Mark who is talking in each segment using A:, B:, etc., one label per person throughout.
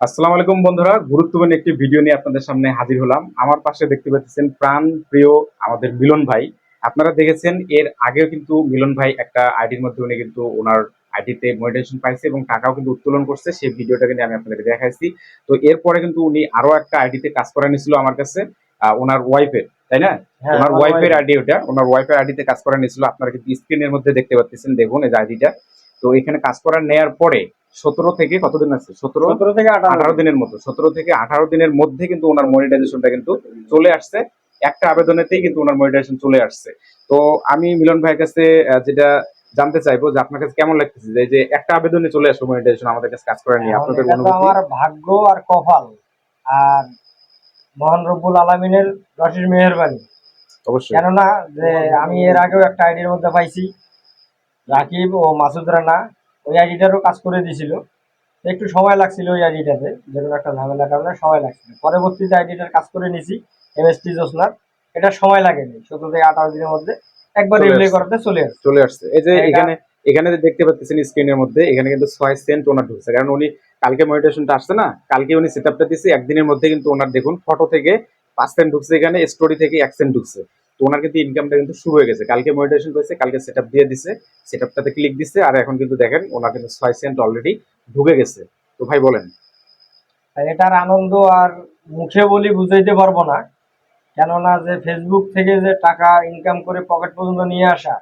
A: আসসালামু আলাইকুম বন্ধুরা গুরুত্বপূর্ণ একটি ভিডিও নিয়ে আপনাদের সামনে হাজির হলাম। আমার পাশে দেখতে পাচ্ছেন প্রাণ প্রিয় আমাদের মিলন ভাই। আপনারা দেখেছেন এর আগেও কিন্তু মিলন ভাই একটা আইডির মধ্যে উনি কিন্তু ওনার আইডিতে মনিটাইজেশন পাইছে এবং টাকাও কিন্তু উত্তোলন করছে। সেই ভিডিওটা কিন্তু আমি আপনাদেরকে দেখাইছি। তো এরপরে কিন্তু উনি আরও একটা আইডিতে কাজ করা নিয়েছিল আমার কাছে ওনার ওয়াইফের তাই না?
B: হ্যাঁ,
A: ওনার ওয়াইফের আইডি ওটা ওনার ওয়াইফের আইডিতে কাজ করা নিয়েছিল। আপনারা কিন্তু স্ক্রিনের মধ্যে দেখতে পাচ্ছেন দেখুন এই আইডিটা তো এখানে কাজ করা নেয়ার পরে সতেরো থেকে কতদিন আছে? সতেরো?
B: সতেরো থেকে
A: আঠারো দিনের মতো। সতেরো থেকে আঠারো দিনের মধ্যে কিন্তু ওনার মনিটাইজেশনটা কিন্তু চলে আসছে। একটা আবেদনেতেই কিন্তু ওনার মনিটাইজেশন চলে আসছে। তো আমি মিলন ভাইয়ের কাছে যেটা জানতে চাইব যে আপনার কাছে কেমন লাগতেছে? যে যে একটা আবেদনে চলে আসলো মনিটাইজেশন আমাদের কাছে কাজ করে নিয়ে আপনাদের অনুভূতি?
B: আমার ভাগ্য আর কপাল। আর মহান রব্বুল আলমিনের রশির মেহরবানি।
A: অবশ্যই।
B: কেননা যে আমি এর আগেও একটা আইডির মধ্যে পাইছি। রাকিব ও মাসুদ রানা ওই আইডিটারও কাজ করে দিয়েছিল। একটু সময় লাগছিল ওই আইডিটাতে যে কোনো একটা ঝামেলার কারণে সময় লাগছিল। পরবর্তীতে আইডিটার কাজ করে নিছি এমএসটি জোসনার। এটা সময় লাগেনি সতেরো থেকে আঠারো দিনের মধ্যে একবার
A: চলে
B: রিপ্লে
A: আসছে।
B: করতে চলে আসছে।
A: চলে আসছে। এই যে এখানে এখানে যে দেখতে পাচ্ছেন স্ক্রিনের মধ্যে এখানে কিন্তু ছয় সেন্ট ওনার ঢুকছে। কারণ উনি কালকে মনিটেশনটা আসছে না কালকে উনি সেট আপটা দিচ্ছে একদিনের মধ্যে কিন্তু ওনার দেখুন ফটো থেকে পাঁচ সেন্ট ঢুকছে এখানে স্টোরি থেকে এক সেন্ট ঢুকছে। তো ওনার কিন্তু ইনকামটা কিন্তু শুরু হয়ে গেছে। কালকে মনিটেশন করেছে কালকে সেট দিয়ে দিছে। সেট আপটাতে ক্লিক দিচ্ছে আর এখন কিন্তু দেখেন ওনার কিন্তু ছয় সেন্ট অলরেডি ঢুকে গেছে। তো ভাই বলেন।
B: এটার আনন্দ আর মুখে বলি বুঝাইতে পারব না। কেননা যে ফেসবুক থেকে যে টাকা ইনকাম করে পকেট পর্যন্ত নিয়ে আসা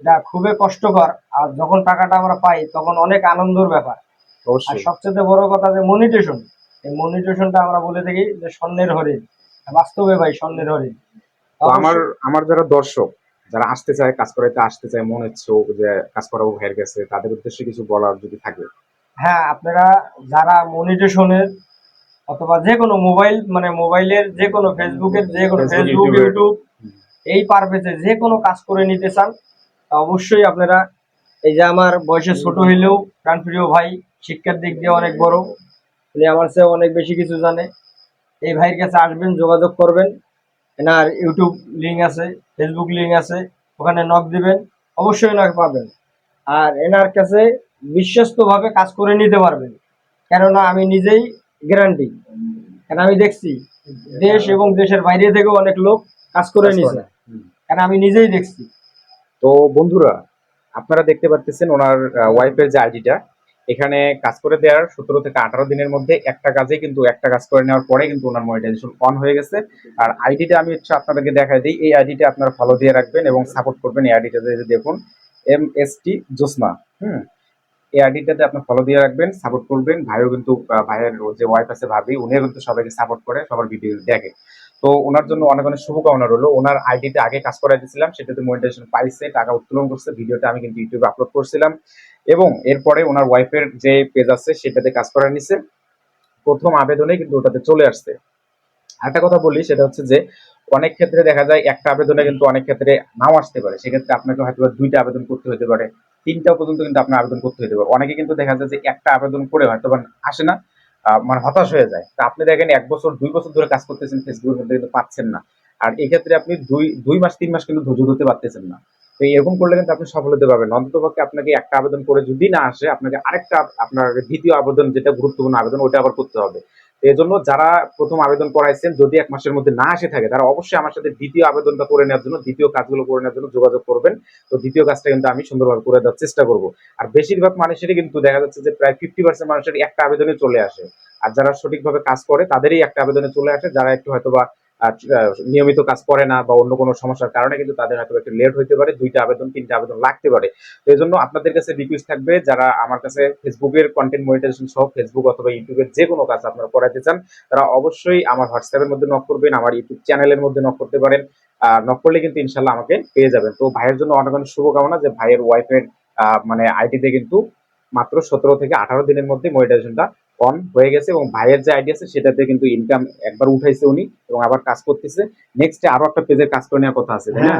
B: এটা খুবই কষ্টকর। আর যখন টাকাটা আমরা পাই তখন অনেক আনন্দের ব্যাপার। আর সবচেয়ে বড় কথা যে মনিটেশন এই মনিটেশনটা আমরা বলে থাকি যে স্বর্ণের হরিণ। বাস্তবে ভাই স্বর্ণের হরিণ।
A: তো আমার আমার যারা দর্শক যারা আসতে চায় কাজ করাইতে আসতে চায় মনে হচ্ছে যে কাজ করাবো ভাইয়ের গেছে তাদের উদ্দেশ্যে কিছু বলার যদি থাকে।
B: হ্যাঁ আপনারা যারা মনিটেশনের অথবা যে কোনো মোবাইল মানে মোবাইলের যে কোনো ফেসবুকের যে কোনো ফেসবুক ইউটিউব এই পারপেজে যে কোনো কাজ করে নিতে চান তা অবশ্যই আপনারা এই যে আমার বয়সে ছোট হইলেও প্রাণপ্রিয় ভাই শিক্ষার দিক দিয়ে অনেক বড় উনি আমার চেয়ে অনেক বেশি কিছু জানে। এই ভাইয়ের কাছে আসবেন যোগাযোগ করবেন। এনার ইউটিউব লিঙ্ক আছে ফেসবুক লিঙ্ক আছে ওখানে নক দিবেন অবশ্যই নক পাবেন। আর এনার কাছে বিশ্বস্তভাবে কাজ করে নিতে পারবেন। কেননা আমি নিজেই গ্যারান্টি কেন আমি দেখছি দেশ এবং দেশের বাইরে থেকেও অনেক লোক কাজ করে নিয়েছে। কেন আমি নিজেই দেখছি।
A: তো বন্ধুরা আপনারা দেখতে পাচ্ছেন ওনার ওয়াইফের যে আইডিটা এখানে কাজ করে দেওয়ার সতেরো থেকে আঠারো দিনের মধ্যে একটা কাজে কিন্তু একটা কাজ করে নেওয়ার পরে কিন্তু ওনার মনিটাইজেশন অন হয়ে গেছে। আর আইডিটা আমি হচ্ছে আপনাদেরকে দেখাই দিই। এই আইডিটা আপনারা ফলো দিয়ে রাখবেন এবং সাপোর্ট করবেন এই আইডিটা দেখুন এম এস টি জোসনা হুম? এই আইডিটাতে আপনি ফলো দিয়ে রাখবেন সাপোর্ট করবেন। ভাইও কিন্তু ভাইয়ের যে ওয়াইফ আছে, ভাবি, উনিও কিন্তু সবাইকে সাপোর্ট করে, সবার ভিডিও দেখে। তো ওনার জন্য অনেক অনেক শুভকামনা রইল। ওনার আইডিতে আগে কাজ করাই দিয়েছিলাম, সেটাতে মনিটাইজেশন পাইছে, টাকা উত্তোলন করছে, ভিডিওটা আমি কিন্তু ইউটিউবে আপলোড করছিলাম। এবং এরপরে ওনার ওয়াইফের যে পেজ আছে, সেটাতে কাজ করা নিছে। প্রথম আবেদনে কিন্তু ওটাতে চলে আসছে। আরেকটা কথা বলি, সেটা হচ্ছে যে অনেক ক্ষেত্রে দেখা যায় একটা আবেদনে কিন্তু অনেক ক্ষেত্রে নাও আসতে পারে। সেক্ষেত্রে আপনাকে হয়তো দুইটা আবেদন করতে হতে পারে তিনটা পর্যন্ত কিন্তু আপনার আবেদন করতে হতে পারে। অনেকে কিন্তু দেখা যায় যে একটা আবেদন করে হয়তো আসে না মানে হতাশ হয়ে যায়। তা আপনি দেখেন, এক বছর, দুই বছর ধরে কাজ করতেছেন ফেসবুকের মধ্যে কিন্তু পাচ্ছেন না। আর এই ক্ষেত্রে আপনি দুই দুই মাস, তিন মাস কিন্তু ধৈর্য ধরতে পারতেছেন না। তো এরকম করলে কিন্তু আপনি সফল হতে পারবেন। অন্ততপক্ষে আপনাকে একটা আবেদন করে যদি না আসে, আপনাকে আরেকটা, আপনার দ্বিতীয় আবেদন যেটা গুরুত্বপূর্ণ আবেদন, ওটা আবার করতে হবে। এই জন্য যারা প্রথম আবেদন করাইছেন যদি এক মাসের মধ্যে না আসে থাকে তারা অবশ্যই আমার সাথে দ্বিতীয় আবেদনটা করে নেওয়ার জন্য দ্বিতীয় কাজগুলো করে নেওয়ার জন্য যোগাযোগ করবেন। তো দ্বিতীয় কাজটা কিন্তু আমি সুন্দরভাবে করে দেওয়ার চেষ্টা করব। আর বেশিরভাগ মানুষেরই কিন্তু দেখা যাচ্ছে যে প্রায় ফিফটি পার্সেন্ট মানুষের একটা আবেদনে চলে আসে। আর যারা সঠিকভাবে কাজ করে তাদেরই একটা আবেদনে চলে আসে। যারা একটু হয়তোবা আহ, আহ, নিয়মিত কাজ করে না বা অন্য কোনো সমস্যার কারণে কিন্তু তাদের হয়তো একটু লেট হইতে পারে, দুইটা আবেদন, তিনটা আবেদন লাগতে পারে। তো এই জন্য আপনাদের কাছে রিকোয়েস্ট থাকবে যারা আমার কাছে ফেসবুকের কন্টেন্ট মনিটাইজেশন সহ ফেসবুক অথবা ইউটিউবের যে কোনো কাজ আপনারা করাতে চান, তারা অবশ্যই আমার হোয়াটসঅ্যাপের মধ্যে নক করবেন, আমার ইউটিউব চ্যানেলের মধ্যে নক করতে পারেন। নক করলে কিন্তু ইনশাল্লাহ আমাকে পেয়ে যাবেন। তো ভাইয়ের জন্য অনেক অনেক শুভকামনা যে ভাইয়ের ওয়াইফের মানে আইডিতে কিন্তু মাত্র সতেরো থেকে আঠারো দিনের মধ্যে মনিটাইজেশনটা অন হয়ে গেছে এবং ভাইয়ের যে আইডি আছে সেটাতে কিন্তু ইনকাম একবার উঠাইছে উনি এবং আবার কাজ করতেছে। নেক্সটে আরও একটা পেজের কাজ করে নেওয়ার কথা আছে
B: হ্যাঁ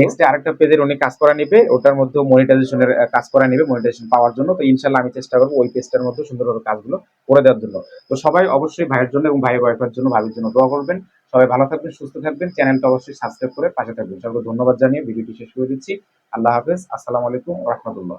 A: নেক্সট আরেকটা পেজের উনি কাজ করা নেবে ওটার মধ্যে মনিটাইজেশনের কাজ করা নেবে মনিটাইজেশন পাওয়ার জন্য। তো ইনশাল্লাহ আমি চেষ্টা করব ওই পেজটার মধ্যে সুন্দরভাবে কাজগুলো করে দেওয়ার জন্য। তো সবাই অবশ্যই ভাইয়ের জন্য এবং ভাইয়ের ওয়াইফের জন্য ভাবির জন্য দোয়া করবেন। সবাই ভালো থাকবেন সুস্থ থাকবেন। চ্যানেলটা অবশ্যই সাবস্ক্রাইব করে পাশে থাকবেন। সবাইকে ধন্যবাদ জানিয়ে ভিডিওটি শেষ করে দিচ্ছি। আল্লাহ হাফেজ। আসসালামু আলাইকুম রহমতুল্লাহ।